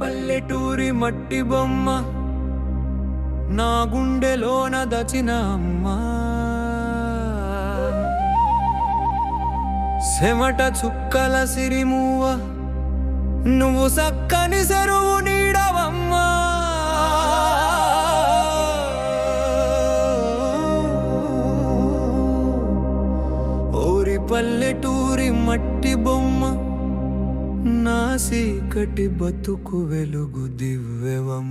పల్లెటూరి మట్టి బొమ్మ నా గుండెలోన దచిన సెమట చుక్కల సిరిమూవ నువ్వు సక్కని సెరువు నీడవమ్మా. ఓరి పల్లెటూరి మట్టి నా సీకటి బతుకు వెలుగు దివ్యవం.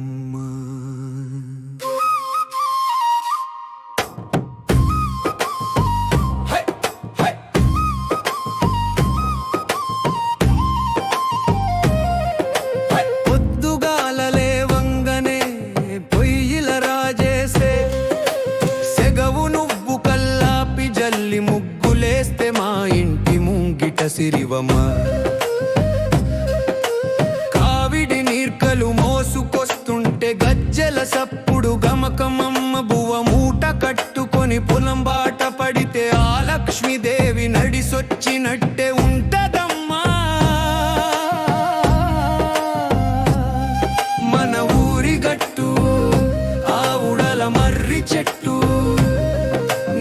సప్పుడు బువ మూట కట్టుకొని పొలం బాట పడితే ఆ లక్ష్మీదేవి నడిసొచ్చినట్టే ఉంటదమ్మా. మన ఊరి గట్టు ఆ ఉడల మర్రి చెట్టు.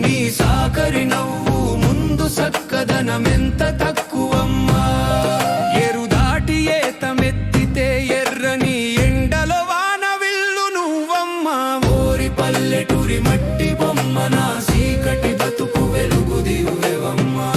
నీ సాకరి నవ్వు ముందు సక్కదనమెంత తక్కువ పల్లెటూరి మట్టి బొమ్మ నా చీకటి బతుకు వెలుగు దివ్యవమ్మా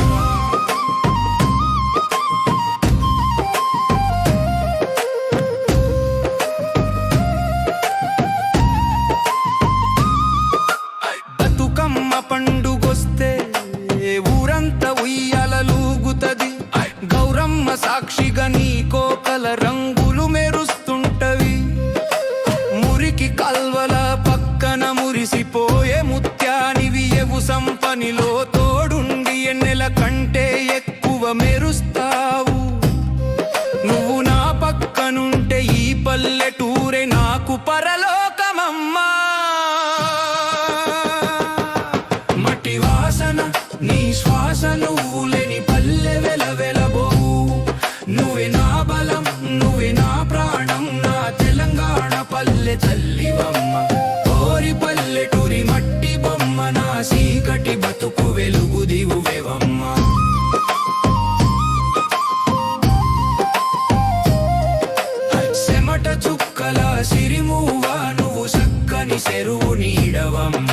మురిసిపోయే ముత్యానివి ఎవు సంపనిలో తోడుండి ఎన్నెల కంటే ఎక్కువ మెరుస్తావు. నువ్వు నా పక్కనుంటే ఈ పల్లెటూరే నాకు పరలోకమమ్మా. మట్టి వాసన నీ శ్వాస నువ్వు లేని పల్లె వెల వెలబోవు. నువ్వే నా బలం నువ్వే నా ప్రాణం నా తెలంగాణ పల్లె తల్లివమ్మ ನೆರವು ನೀಡವಮ್ಮ